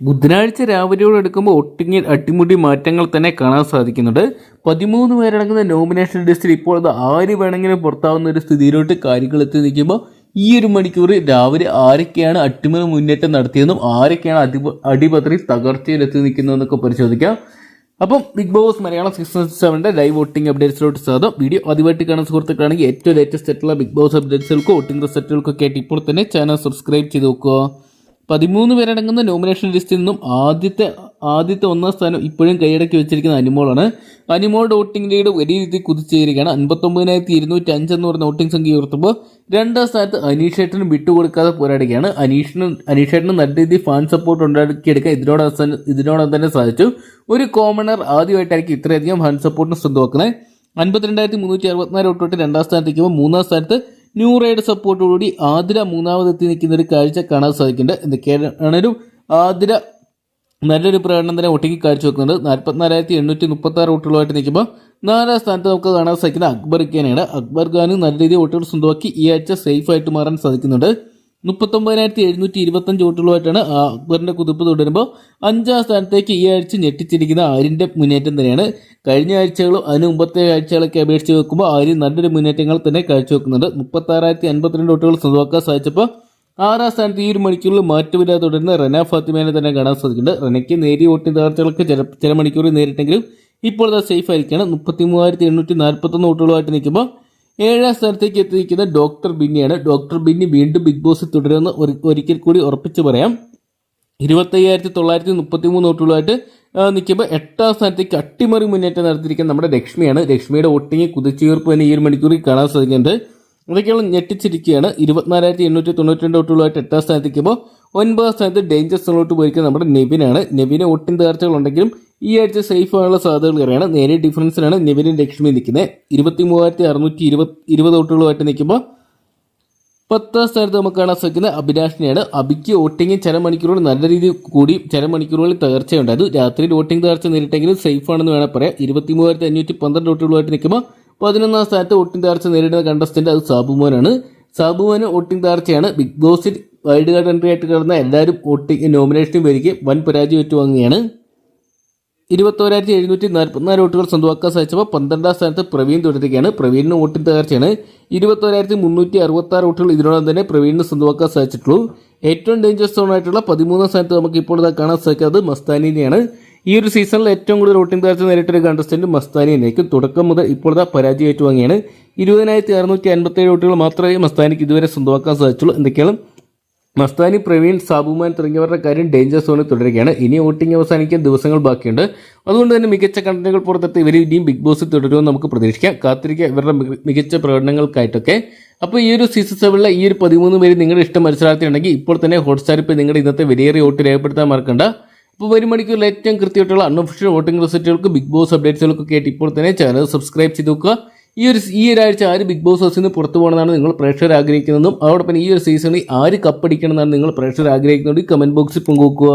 ബുധനാഴ്ച രാവിലെയോട് എടുക്കുമ്പോൾ ഒട്ടിങ്ങി അട്ടിമുടി മാറ്റങ്ങൾ തന്നെ കാണാൻ സാധിക്കുന്നുണ്ട്. പതിമൂന്ന് പേരടങ്ങുന്ന നോമിനേഷൻ ലിസ്റ്റിൽ ഇപ്പോൾ അത് ആര് വേണമെങ്കിലും പുറത്താവുന്ന ഒരു സ്ഥിതിയിലോട്ട് കാര്യങ്ങൾ എത്തി നിൽക്കുമ്പോൾ ഈ ഒരു മണിക്കൂർ രാവിലെ ആരൊക്കെയാണ് അട്ടിമറി മുന്നേറ്റം നടത്തിയതെന്നും ആരൊക്കെയാണ് അടി അടിപത്രി തകർച്ചയിൽ എത്തി നിൽക്കുന്നതെന്നൊക്കെ പരിശോധിക്കാം. അപ്പം ബിഗ് ബോസ് മലയാളം സീസൺ സെവന്റെ ലൈവ് വോട്ടിംഗ് അപ്ഡേറ്റ്സിലോട്ട് സ്വാഗതം. വീഡിയോ ആദ്യമായിട്ട് കാണുന്ന സുഹൃത്തുക്കളാണെങ്കിൽ ഏറ്റവും ലേറ്റസ്റ്റ് ആയിട്ടുള്ള ബിഗ് ബോസ് അപ്ഡേറ്റ്സുകൾക്കും വോട്ടിംഗ് റിസൾട്ടുകൾക്കൊക്കെ ആയിട്ട് ഇപ്പോൾ തന്നെ ചാനൽ സബ്സ്ക്രൈബ് ചെയ്ത് നോക്കുക. പതിമൂന്ന് പേരടങ്ങുന്ന നോമിനേഷൻ ലിസ്റ്റിൽ നിന്നും ആദ്യത്തെ ആദ്യത്തെ ഒന്നാം സ്ഥാനം ഇപ്പോഴും കൈയടക്കി വെച്ചിരിക്കുന്ന അനിമോളാണ്. അനിമോൾ വോട്ടിംഗ് ലീഡ് വലിയ രീതിയിൽ കുതിച്ചേരുകയാണ് അൻപത്തൊമ്പതിനായിരത്തി ഇരുന്നൂറ്റി അഞ്ച് എന്ന് പറഞ്ഞ വോട്ടിംഗ് സംഖ്യ ഉയർത്തുമ്പോൾ രണ്ടാം സ്ഥാനത്ത് അനീഷേട്ടനും വിട്ടുകൊടുക്കാതെ പോരാടുകയാണ്. അനീഷിനും അനീഷേട്ടനും നല്ല രീതിയിൽ ഫാൻ സപ്പോർട്ട് ഉണ്ടാക്കിയെടുക്കാൻ ഇതിനോട് ഇതിനോടൊപ്പം തന്നെ സാധിച്ചു. ഒരു കോമണർ ആദ്യമായിട്ടായിരിക്കും ഇത്രയധികം ഫാൻ സപ്പോർട്ടിന് സ്വന്തമാക്കുന്നത്. അൻപത്തിരണ്ടായിരത്തി മുന്നൂറ്റി അറുപത്തിനാല് വോട്ടോട്ട് രണ്ടാം സ്ഥാനത്തേക്കുമ്പോൾ മൂന്നാം സ്ഥാനത്ത് ന്യൂ റൈഡ് സപ്പോർട്ടോടുകൂടി ആതിര മൂന്നാമതെത്തി നിൽക്കുന്ന ഒരു കാഴ്ച കാണാൻ സാധിക്കുന്നുണ്ട്. എന്തൊക്കെയാണേലും ആതിര നല്ലൊരു പ്രകടനം തന്നെ ഒട്ടിക്ക് കാഴ്ചവെക്കുന്നുണ്ട് നാൽപ്പത്തിനാലായിരത്തി എണ്ണൂറ്റി മുപ്പത്തി ആറ് വോട്ടുകളുമായിട്ട് നിൽക്കുമ്പോൾ നാലാം സ്ഥാനത്ത് നമുക്ക് കാണാൻ സാധിക്കുന്ന അക്ബർ ഖാനാണ് അക്ബർ ഖാന് നല്ല രീതിയിൽ വോട്ടുകൾ സ്വന്തമാക്കി ഈ ആഴ്ച സേഫ് ആയിട്ട് മാറാൻ സാധിക്കുന്നുണ്ട്. മുപ്പത്തൊമ്പതിനായിരത്തി എഴുന്നൂറ്റി ഇരുപത്തഞ്ച് വോട്ടുകളുമായിട്ടാണ് ആ അക്ബറിന്റെ കുതിപ്പ് തുടരുമ്പോൾ അഞ്ചാം സ്ഥാനത്തേക്ക് ഈ ആഴ്ച ഞെട്ടിച്ചിരിക്കുന്ന ആര്യന്റെ മുന്നേറ്റം തന്നെയാണ്. കഴിഞ്ഞ ആഴ്ചകളും അതിന് മുമ്പത്തെ ആഴ്ചകളൊക്കെ അപേക്ഷിച്ച് വെക്കുമ്പോൾ ആര്യ നല്ലൊരു മുന്നേറ്റങ്ങൾ തന്നെ കാഴ്ചവെക്കുന്നുണ്ട്. മുപ്പത്തി ആറായിരത്തി അൻപത്തിരണ്ട് വോട്ടുകൾ സ്വന്തമാക്കാൻ സാധിച്ചപ്പോൾ ആറാം സ്ഥാനത്ത് ഈ ഒരു മണിക്കൂറിൽ മാറ്റമില്ലാതെ തുടരുന്ന റന ഫാത്തിമേനെ തന്നെ കാണാൻ സാധിക്കുന്നുണ്ട്. റനയ്ക്ക് നേരിയ വോട്ടിംഗ് തകർച്ചകളൊക്കെ ചില ചില മണിക്കൂറിൽ നേരിട്ടെങ്കിലും ഇപ്പോൾ അത് സേഫ് ആയിരിക്കുകയാണ്. മുപ്പത്തി മൂവായിരത്തി എണ്ണൂറ്റി നാൽപ്പത്തൊന്ന് വോട്ടുകളുമായിട്ട് നിൽക്കുമ്പോൾ ഏഴാം സ്ഥാനത്തേക്ക് എത്തിയിരിക്കുന്ന ഡോക്ടർ ബിന്നിയാണ്. ഡോക്ടർ ബിന്നി വീണ്ടും ബിഗ് ബോസ് തുടരുമെന്ന് ഒരു- ഒരിക്കൽ കൂടി ഉറപ്പിച്ചു പറയാം. ഇരുപത്തയ്യായിരത്തി തൊള്ളായിരത്തി മുപ്പത്തി മൂന്ന് വോട്ടുകളായിട്ട് നിൽക്കുമ്പോൾ എട്ടാം സ്ഥാനത്തേക്ക് അട്ടിമറി മുന്നേറ്റം നടത്തിയിരിക്കുന്ന നമ്മുടെ ലക്ഷ്മിയാണ് ലക്ഷ്മിയുടെ വോട്ടിംഗ് കുതിച്ചുയർപ്പ് തന്നെ ഈ ഒരു മണിക്കൂറിൽ കാണാൻ സാധിക്കുന്നുണ്ട്. അതൊക്കെയുള്ള ഞെട്ടിച്ചിരിക്കുകയാണ്. ഇരുപത്തിനാലായിരത്തി എണ്ണൂറ്റി തൊണ്ണൂറ്റി രണ്ട് വോട്ടുകളായിട്ട് എട്ടാം സ്ഥാനത്തേക്കുമ്പോൾ ഒൻപതാം സ്ഥാനത്ത് ഡേഞ്ചർ സോണിലോട്ട് പോയിരിക്കുന്നത് നമ്മുടെ നെവിനാണ്. നെവിന് ഒട്ടിൻ തകർച്ചകളുണ്ടെങ്കിലും ഈ ആഴ്ച സേഫ് ആകാനുള്ള സാധ്യതകൾ കയറിയാണ് നേരെ ഡിഫറൻസിലാണ് നെവിനും ലക്ഷ്മി നിൽക്കുന്നത്. ഇരുപത്തി മൂവായിരത്തി അറുന്നൂറ്റി ഇരുപത് ഇരുപത് വോട്ടുകളുമായിട്ട് നിൽക്കുമ്പോൾ പത്താം സ്ഥാനത്ത് നമുക്ക് കാണാൻ സാധിക്കുന്ന അഭിലാഷിനെയാണ്. അബിക്ക് വോട്ടിംഗ് ചില മണിക്കൂറുകൾ നല്ല രീതിയിൽ കൂടി ചില മണിക്കൂറുകളിൽ തകർച്ചയുണ്ടായത് രാത്രിയിൽ വോട്ടിംഗ് തകർച്ച നേരിട്ടെങ്കിലും സേഫ് ആണെന്ന് വേണം പറയാം. ഇരുപത്തി മൂവായിരത്തി അഞ്ഞൂറ്റി പന്ത്രണ്ട് വോട്ടുകളുമായിട്ട് നിൽക്കുമ്പോൾ പതിനൊന്നാം സ്ഥാനത്ത് വോട്ടിംഗ് തകർച്ച നേരിടുന്ന കണ്ടസ്റ്റന്റ് അത് സാബുമോനാണ് സാബുമോന് വോട്ടിംഗ് തകർച്ചയാണ്. ബിഗ് ബോസിൽ വൈൽഡ് കാർഡ് എൻട്രി ആയിട്ട് കിടന്ന എല്ലാവരും വോട്ടിംഗ് നോമിനേഷനും വരികയും വൻ പരാജയം ഏറ്റുവാങ്ങുകയാണ്. ഇരുപത്തോരായിരത്തി എഴുന്നൂറ്റി നാൽപ്പത്തിനാല് വോട്ടുകൾ സ്വന്തമാക്കാൻ സാധിച്ചപ്പോൾ പന്ത്രണ്ടാം സ്ഥാനത്ത് പ്രവീൺ തുടരുകയാണ്. പ്രവീണിന് വോട്ടിന് തകർച്ചയാണ്. ഇരുപത്തോരായിരത്തി മുന്നൂറ്റി അറുപത്തി ആറ് വോട്ടുകൾ ഇതിനോടൊപ്പം തന്നെ പ്രവീണിന് സ്വന്തമാക്കാൻ സാധിച്ചിട്ടുള്ളൂ. ഏറ്റവും ഡേഞ്ചർ സോൺ ആയിട്ടുള്ള പതിമൂന്നാം സ്ഥാനത്ത് നമുക്ക് ഇപ്പോൾ ഇതാ കാണാൻ സാധിക്കുന്നത് മസ്താനിനെയാണ്. ഈ ഒരു സീസണിൽ ഏറ്റവും കൂടുതൽ വോട്ടിംഗ് തകർച്ച നേരിട്ടൊരു കണ്ടസ്റ്റന്റ് മസ്താനി തന്നെയായിരിക്കും തുടക്കം മുതൽ ഇപ്പോഴത്തെ ഇതാ പരാജയം ഏറ്റുവാങ്ങിയാണ് ഇരുപതിനായിരത്തി അറുന്നൂറ്റി അൻപത്തേഴ് വോട്ടുകൾ മാത്രമേ മസ്താനിക്ക് ഇതുവരെ സ്വന്തമാക്കാൻ സാധിച്ചുള്ളൂ. എന്തൊക്കെയാണ് മസ്താനി പ്രവീൺ സാബുമാൻ തുടങ്ങിയവരുടെ കാര്യം ഡേഞ്ചർ സോണിൽ തുടരുകയാണ്. ഇനി വോട്ടിംഗ് അവസാനിക്കാൻ ദിവസങ്ങൾ ബാക്കിയുണ്ട്. അതുകൊണ്ട് തന്നെ മികച്ച കണ്ടന്റുകൾ പുറത്തെത്തി ഇവർ ഇനിയും ബിഗ് ബോസിൽ തുടരുമെന്ന് നമുക്ക് പ്രതീക്ഷിക്കാം. കാത്തിരിക്കുക ഇവരുടെ മിക- മികച്ച പ്രകടനങ്ങൾക്കായിട്ടൊക്കെ. അപ്പോൾ ഈ ഒരു സീസൺ സെവനിലെ ഈ ഒരു പതിമൂന്ന് പേര് നിങ്ങളുടെ ഇഷ്ടം മത്സരാർത്ഥിയുണ്ടെങ്കിൽ ഇപ്പോൾ തന്നെ ഹോട്ട്സ്റ്റാർ പോയി നിങ്ങളുടെ ഇന്നത്തെ വിലയേറിയ വോട്ട് രേഖപ്പെടുത്താൻ മറക്കണ്ട. അപ്പോൾ വരും മണിക്കൂറിൽ ഏറ്റവും കൃത്യമായിട്ടുള്ള അൺഒഫീഷ്യൽ വോട്ടിംഗ് റിസൾട്ടുകൾക്ക് ബിഗ് ബോസ് അപ്ഡേറ്റ്സുകൾക്കൊക്കെ ആയിട്ട് ഇപ്പോൾ തന്നെ ചാനൽ സബ്സ്ക്രൈബ് ചെയ്ത് നോക്കുക. ഈ ഒരു ഈ ഒരാഴ്ച ആര് ബിഗ് ബോസ് ഹൗസിൽ നിന്ന് പുറത്തു പോകണമെന്നാണ് നിങ്ങൾ പ്രേക്ഷകർ ആഗ്രഹിക്കുന്നതും അതോടൊപ്പം ഈ ഒരു സീസണിൽ ആര് കപ്പടിക്കണമെന്നാണ് നിങ്ങൾ പ്രേക്ഷകർ ആഗ്രഹിക്കുന്നത് കമന്റ് ബോക്സിൽ പങ്കുവെക്കുക.